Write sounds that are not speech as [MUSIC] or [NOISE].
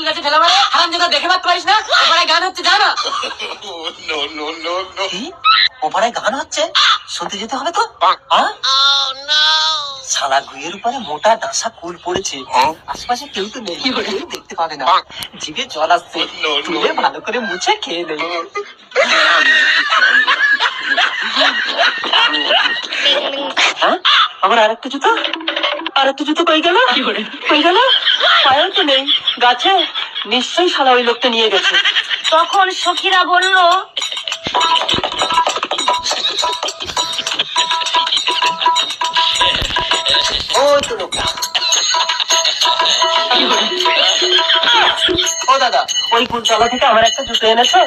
ফুল গাছে ঠেলা মারে হারাম যেটা দেখে মারতে পারিস না? ওপারে গান হচ্ছে জানো? ওপারে গান হচ্ছে? শুনতে যেতে হবে তো? সালা oh, গুয়ের উপরে মোটা ডাসা কুল পড়েছে। আশপাশে কেউ তো নেই দেখতে পাবে না। জিভে জল আসছে তুলে ভালো করে মুছে খেয়ে নেই [LAUGHS] আবার আরেকটা জুতো আরেকটা জুতো কই গেল? কই গেল? পায়েও তো নেই। গাছে? নিশ্চয়ই শালা ওই লোকটা নিয়ে গেছে। তখন সখীরা বলল ওই তো লোকটা। ও দাদা ওই কুলতলা থেকে আমার একটা জুতো এনেছো।